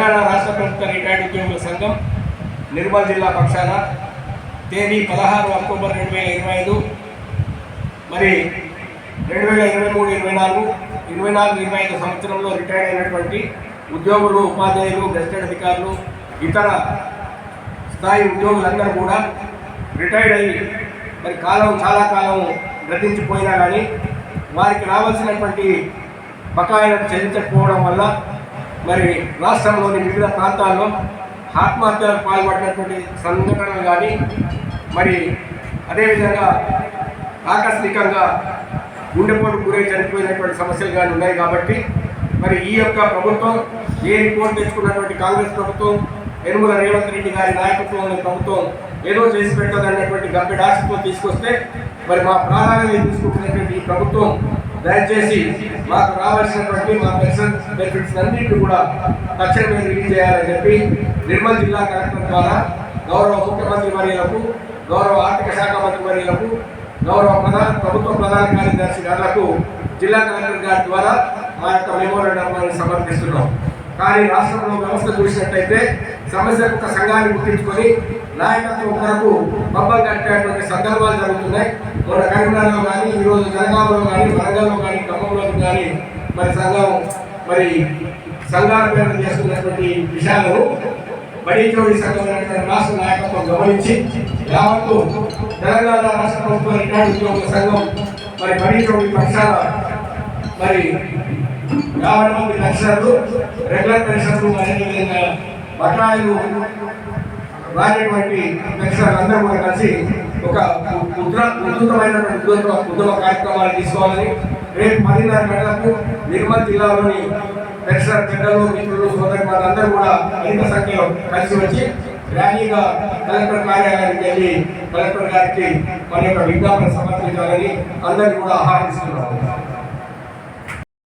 తెలంగాణ రాష్ట్ర ప్రభుత్వ రిటైర్డ్ ఉద్యోగుల సంఘం నిర్మల్ జిల్లా పక్షాన తేదీ పదహారు అక్టోబర్ రెండు వేల ఇరవై ఐదు మరి రెండు వేల ఇరవై మూడు ఇరవై నాలుగు ఇరవై నాలుగు ఇరవై ఐదు సంవత్సరంలో రిటైర్ అయినటువంటి ఉద్యోగులు ఉపాధ్యాయులు గెస్టెడ్ అధికారులు ఇతర స్థాయి ఉద్యోగులందరూ కూడా రిటైర్డ్ అయ్యి మరి కాలం చాలా కాలం గతించిపోయినా కానీ వారికి రావాల్సినటువంటి బకాయిలను చెల్లించకపోవడం వల్ల మరి రాష్ట్రంలోని వివిధ ప్రాంతాల్లో ఆత్మహత్యలకు పాల్పడినటువంటి సంఘటనలు కానీ మరి అదేవిధంగా ఆకస్మికంగా గుండెపోటు గురై చనిపోయినటువంటి సమస్యలు కానీ ఉన్నాయి కాబట్టి మరి ఈ యొక్క ప్రభుత్వం ఏ రిపోర్ట్ తెచ్చుకున్నటువంటి కాంగ్రెస్ ప్రభుత్వం యనుమల రేవంత్ రెడ్డి గారి నాయకత్వంలోని ప్రభుత్వం ఏదో చేసి పెట్టదన్నటువంటి గంపెడ ఆశతో తీసుకొస్తే మరి మా ప్రాధాన్యత తీసుకుంటున్నటువంటి ఈ ప్రభుత్వం దయచేసి మాకు రావాల్సినటువంటి మా పెన్షన్ బెనిఫిట్స్ అన్నింటినీ కూడా తక్షణమే రిలీజ్ చేయాలని చెప్పి నిర్మల్ జిల్లా కలెక్టర్ ద్వారా గౌరవ ముఖ్యమంత్రి వర్యులకు గౌరవ ఆర్థిక శాఖ మంత్రి వర్యులకు గౌరవ ప్రధాన ప్రభుత్వ ప్రధాన కార్యదర్శి గారులకు జిల్లా కలెక్టర్ గారి ద్వారా మా యొక్క మెమోరండం సమర్పిస్తున్నాం. కానీ రాష్ట్రంలో వ్యవస్థ చూసినట్టయితే సమస్యకు ఒక సంఘాన్ని గుర్తించుకొని నాయకత్వం కొరకు బొబ్బలు కట్టేటువంటి సందర్భాలు జరుగుతున్నాయి. మన కరీంనగర్లో కానీ ఈరోజు జనగామలో కానీ వరంగల్లో కానీ ఖమ్మంలో కానీ మరి సంఘం మరి సంఘాల పేరు చేస్తున్నటువంటి విషయాలను బడిచోడి సంఘం రాష్ట్ర నాయకత్వం గమనించి యావత్తు తెలంగాణ రాష్ట్ర ప్రభుత్వ రికార్డు ఉద్యోగుల సంఘం మరి బడిచోడి పక్షాల మరి యాభై మంది పెన్షన్లు రెగ్యులర్ పెన్షన్లు అదేవిధంగా బకాయిలు రానటువంటి పెన్షన్లు అందరూ కూడా కలిసి ఒక ఉద్ర ఉధృతమైనటువంటి ఉద్యమ ఉద్యమ కార్యక్రమాలు తీసుకోవాలని రేపు పదిన్నర గంటలకు నిర్మల్ జిల్లాలోని పెన్షన్ పెద్దలు మిత్రులు సోదరి వాళ్ళందరూ కూడా అధిక సంఖ్యలో కలిసి వచ్చి ర్యాలీగా కలెక్టర్ కార్యాలయానికి వెళ్ళి కలెక్టర్ గారికి మన యొక్క విజ్ఞాపన సమర్పించాలని అందరినీ కూడా ఆహ్వానిస్తున్నాము.